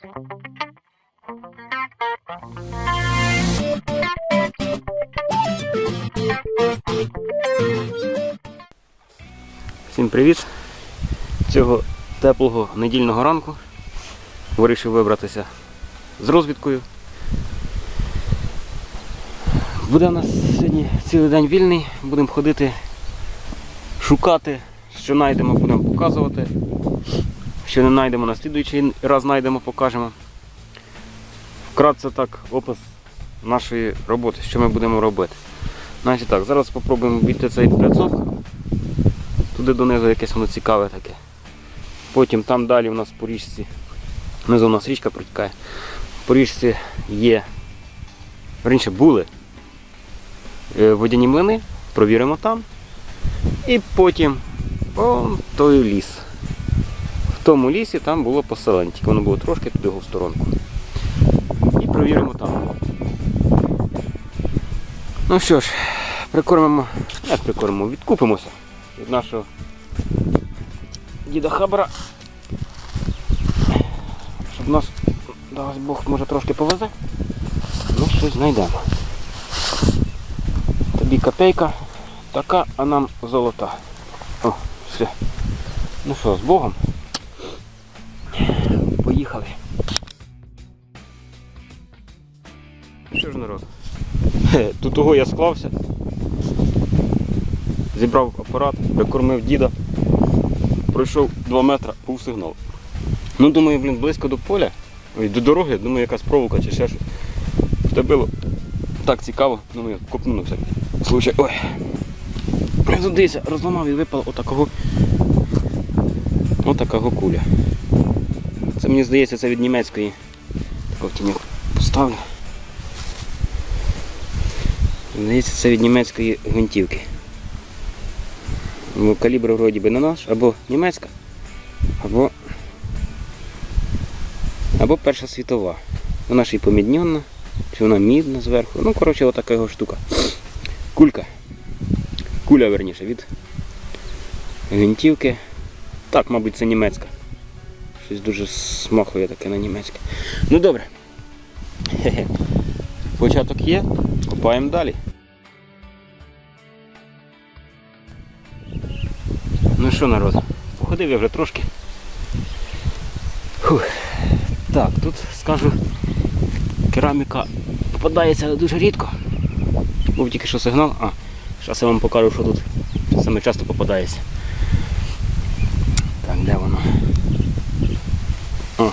Всім привіт! Цього теплого недільного ранку вирішив вибратися з розвідкою. Буде у нас сьогодні цілий день вільний, будемо ходити, шукати, що знайдемо, будемо показувати. Що не знайдемо, на слідуючий раз знайдемо, покажемо. Вкратце так опис нашої роботи, що ми будемо робити. Значить так, зараз спробуємо обійти цей пляцок. Туди донизу якесь воно цікаве таке. Потім там далі у нас по річці, внизу у нас річка протікає. По річці є, раніше були е, водяні млини, провіримо там. І потім вон той ліс. Тому лісі там було поселення, тільки воно було трошки туди в сторонку. І провіримо там. Ну що ж, прикормимо, як прикормимо, відкупимося від нашого діда Хабара. Щоб нас, дасть Бог, може трошки повезе. Ну, щось знайдемо. Тобі копейка така, а нам золота. О, все. Ну що, з Богом. Поїхали. Що ж народ? Тут того я склався. Зібрав апарат, прикормив діда, пройшов 2 метри, був сигнал. Ну, думаю, блін, близько до поля, ой, до дороги, думаю, якась проволока чи ще щось. Втопило. Так цікаво, думаю, копну на всякий случай. Ой. Дивіться, розламав і випав отакого. Отакого куля. Мені здається, це від німецької. Так в тіньок поставлю. Здається, це від німецької гвинтівки. Ну, калібр вроді би не наш, або німецька, або або Перша світова. Вона ж і помідньона, чи вона мідна зверху. Ну, коротше, отака його штука. Кулька. Куля, верніше, від гвинтівки. Так, мабуть, це німецька. Щось дуже смахує таке на німецьке. Ну добре. Початок є, копаємо далі. Ну що, народ, походив я вже трошки. Фух. Так, тут скажу, кераміка попадається дуже рідко. Був тільки що сигнал, а, зараз я вам покажу, що тут саме часто попадається. Так, де воно? О.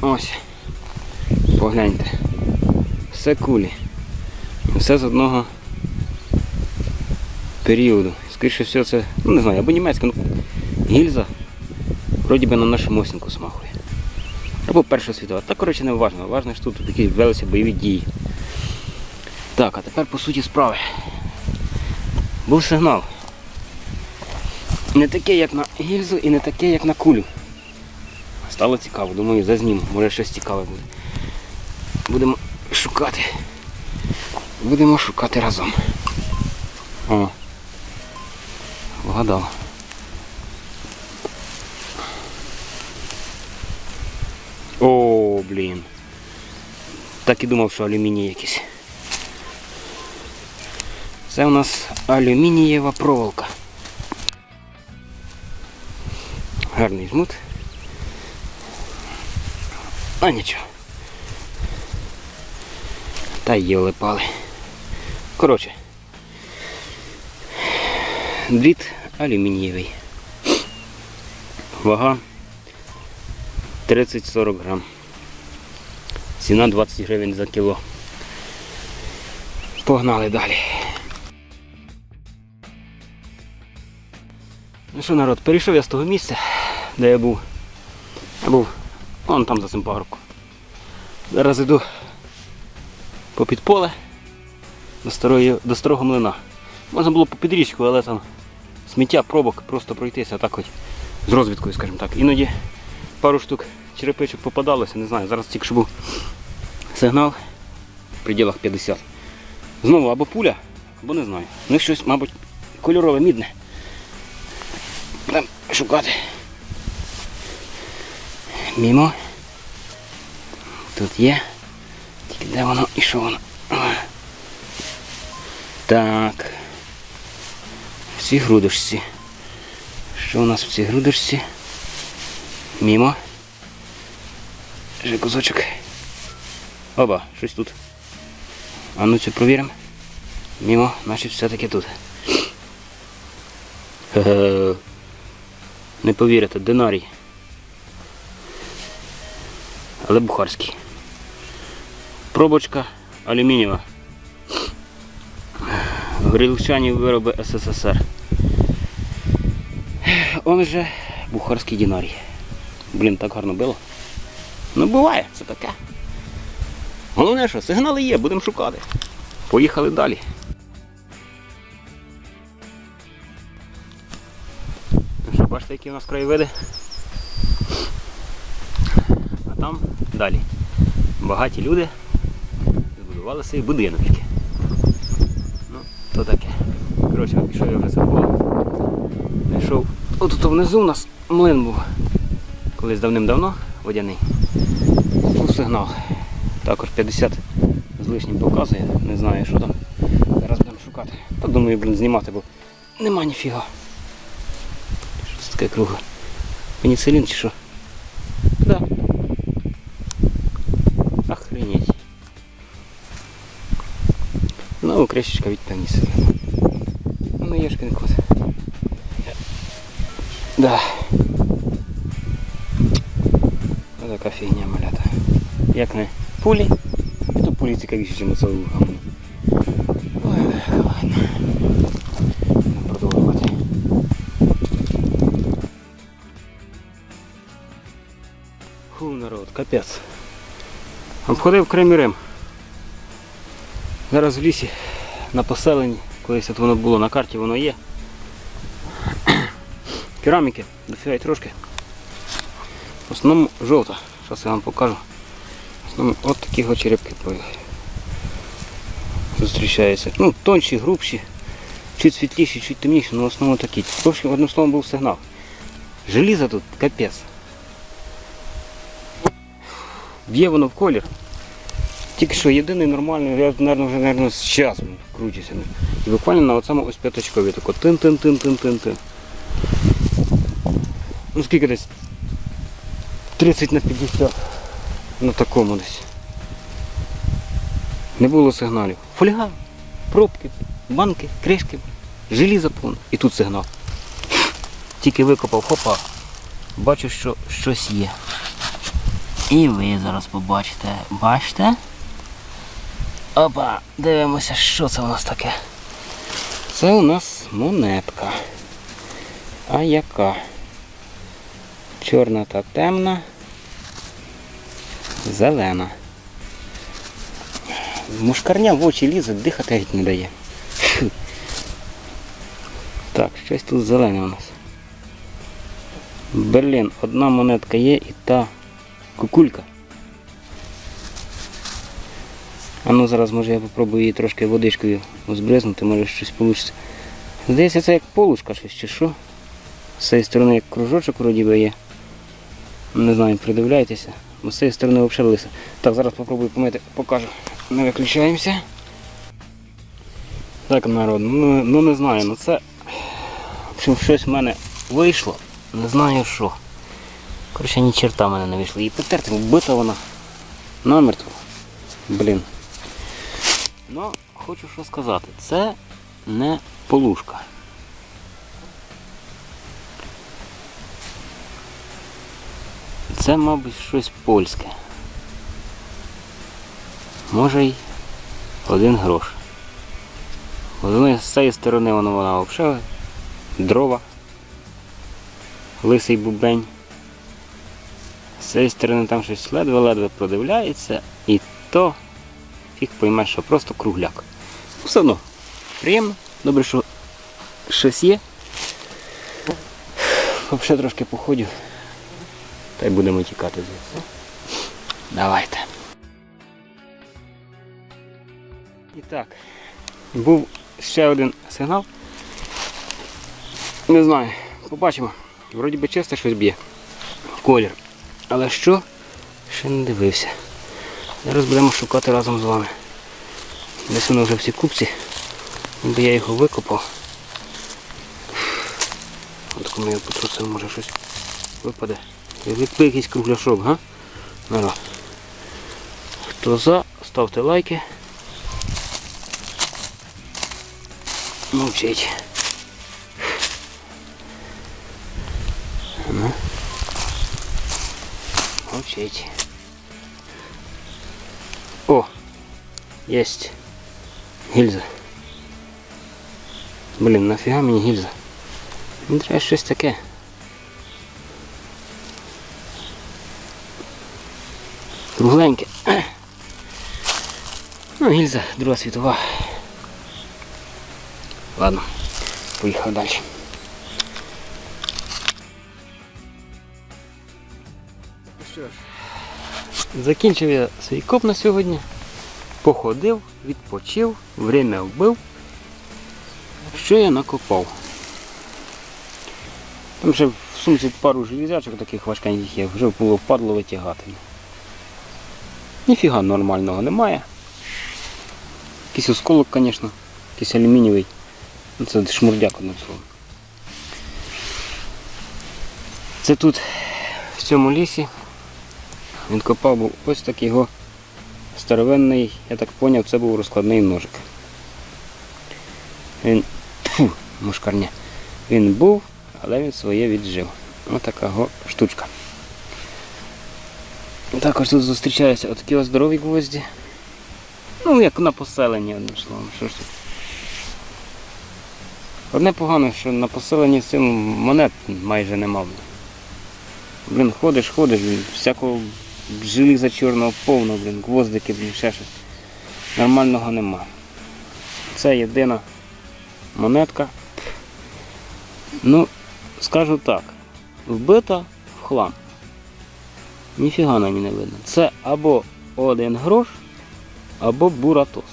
Ось. Погляньте. Все кулі. Все з одного періоду. Скоріше всього це, ну не знаю, або німецька, ну гільза вроді би на нашу мосінку смахує. Або Перша світова. Так, коротше, не важливо. Важливо, що тут такі велися бойові дії. Так, а тепер по суті справи. Був сигнал. Не такий, як на гільзу і не такий, як на кулю. Стало цікаво, думаю, зазніму, може щось цікаве буде. Будемо шукати. Будемо шукати разом. О. Вгадав. О, блін. Так і думав, що алюміній якийсь. Це у нас алюмінієва проволока. Гарний жмут. А нічого. Та й липали. Коротше. Дріт алюмінієвий. Вага 30-40 грам. Ціна 20 гривень за кіло. Погнали далі. Ну що, народ, перейшов я з того місця, де я був. Я був вон там за цим пагорбком. Зараз йду попід поле до, старої, до старого млина. Можна було по підрічку, але там сміття, пробок, просто пройтися, так хоч з розвідкою, скажімо так. Іноді пару штук черепичок попадалося, не знаю, зараз тільки що був сигнал в пределах 50. Знову або пуля, або не знаю. Ну щось, мабуть, кольорове мідне. Будемо шукати. Мімо. тут є. Тільки де воно і що воно? Так. В цій грудочці. Що у нас в цій грудочці? Мімо. Вже кусочок. Оба, щось тут. А ну це провіримо. Мімо, значить все-таки тут. Не повірите, динарій. Але бухарський. Пробочка алюмінієва. Горілчані вироби СССР. Он же бухарський динарій. Блін, так гарно було. Ну буває, це таке. Головне, що сигнали є, будемо шукати. Поїхали далі. Бачите, які у нас краєвиди? А там далі. Багаті люди збудували свої будиночки. Ну, то таке. Коротше, пішов я вже за поле. Знайшов. Отут внизу у нас млин був. Колись давним-давно водяний. Був сигнал. Також 50 з лишнім показує. Не знаю, що там. Зараз будемо шукати. Та думаю, блін, знімати, бо нема ніфіга. Що це таке кругле? Пеніцилін чи що? кришечка від пеніциліну. Ну, єшкин кот. Да. Ось така фігня малята. Як не пулі, то пулі цікавіше, ніж це гамно. Ой, ладно. Будемо продовжувати. Фу, народ, капець. Обходив Крим і Рим. Зараз в лісі на поселенні, колись от воно було на карті, воно є. Кераміки, дофіга й трошки. В основному жовта. Зараз я вам покажу. В основному от такі черепки зустрічаються. Ну, тонші, грубші, чуть світліші, чуть темніші, але в основному такі. Общем, одним словом був сигнал. Желізо тут капець. Б'є воно в колір. Тільки що єдиний нормальний, я, мабуть, вже наверное, з часом крутюся. І буквально на оцьому ось п'яточкові тако тин-тин-тин-тин-тин-тин. Ну скільки десь? 30 на 50. На такому десь. Не було сигналів. Фольга, пробки, банки, кришки, желізо повно. І тут сигнал. Тільки викопав, хопа. Бачу, що щось є. І ви зараз побачите. Бачите? Опа, дивимося, що це у нас таке. Це у нас монетка. А яка? Чорна та темна. Зелена. Мушкарня в очі лізе, дихати геть не дає. Так, щось тут зелене у нас. Берлін, одна монетка є і та кукулька. Ну зараз може я попробую її трошки водичкою збризнути, може щось вийде. Здається, це як полушка щось чи що. З цієї сторони як кружочок вроді би є. Не знаю, придивляйтеся. Бо з цієї сторони взагалі лиса. Так, зараз попробую помити, покажу. Не виключаємося. Так, народ, ну, ну не знаю, ну це. В общем, щось в мене вийшло. Не знаю що. Коротше, ні черта в мене не вийшло. І потерти, вбита вона. Намертво. Блін. Ну, хочу що сказати. Це не полушка. Це, мабуть, щось польське. Може й один грош. З цієї сторони воно вона взагалі дрова, лисий бубень. З цієї сторони там щось ледве-ледве продивляється і то фіг поймеш, що просто кругляк. Ну, Все одно приємно, добре, що щось є. Взагалі трошки походю. Та й будемо тікати звідси. Давайте. І так, був ще один сигнал. Не знаю, побачимо. Вроді би чисто щось б'є. Колір. Але що? Ще не дивився. Зараз будемо шукати разом з вами. Десь воно вже всі купці, ніби я його викопав. От коли я потрусив, може щось випаде. Якби якийсь кругляшок, га? Народ. Хто за, ставте лайки. Мовчить. Ну. Мовчить. Есть. Гільза. Блін, нафіга мені гільза? Мені треба щось таке. Кругленьке. Ну, гільза, друга світова. Ладно, поїхав далі. Ну що ж, закінчив я свій коп на сьогодні. Походив, відпочив, время вбив. Що я накопав? Там ще в сумці пару железячок таких важкеньких є, вже було впадло витягати. Ніфіга нормального немає. Якийсь осколок, звісно, якийсь алюмінієвий. Ну, Це шмурдяк одним словом. Це тут, в цьому лісі, він копав був ось такий його старовинний, я так зрозумів, це був розкладний ножик. Він, фу, мушкарня. Він був, але він своє віджив. Ось така штучка. Також тут зустрічаються отакі ось здорові гвозді. Ну, як на поселенні, одним словом. Що ж тут? Одне погано, що на поселенні цим монет майже нема. Блін, ходиш, ходиш, всякого желіза чорного повно, блін, гвоздики, блін, ще щось. Нормального нема. Це єдина монетка. Ну, скажу так, вбита в хлам. Ніфіга на ній не видно. Це або один грош, або буратос.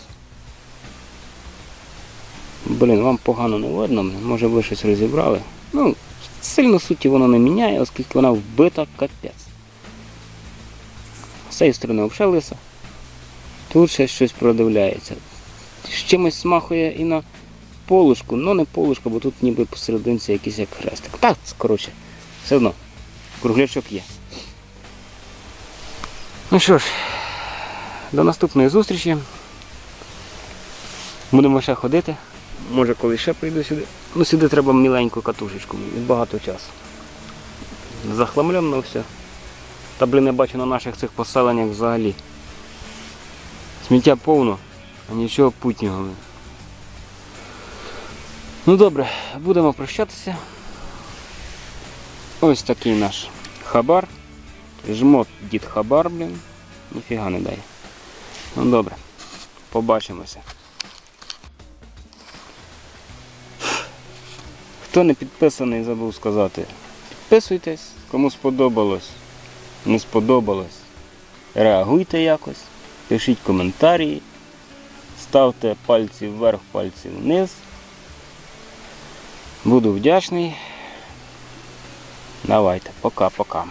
Блін, вам погано не видно, може ви щось розібрали. Ну, сильно суті воно не міняє, оскільки вона вбита капець. З цієї сторони взагалі лиса. Тут ще щось продивляється. З чимось смахує і на полушку, ну не полушка, бо тут ніби посерединці якийсь як хрестик. Так, коротше, все одно, круглячок є. Ну що ж, до наступної зустрічі. Будемо ще ходити. Може коли ще прийду сюди. Ну сюди треба міленьку катушечку, багато часу. Захламлено все. Та блін, я бачу на наших цих поселеннях взагалі. Сміття повно, а нічого путнього. Ну добре, будемо прощатися. Ось такий наш хабар. Жмот дід хабар, блін. Ніфіга не дає. Ну добре, побачимося. Хто не підписаний, забув сказати. Підписуйтесь, кому сподобалось, не сподобалось. Реагуйте якось, пишіть коментарі, ставте пальці вверх, пальці вниз. Буду вдячний. Давайте, пока-пока.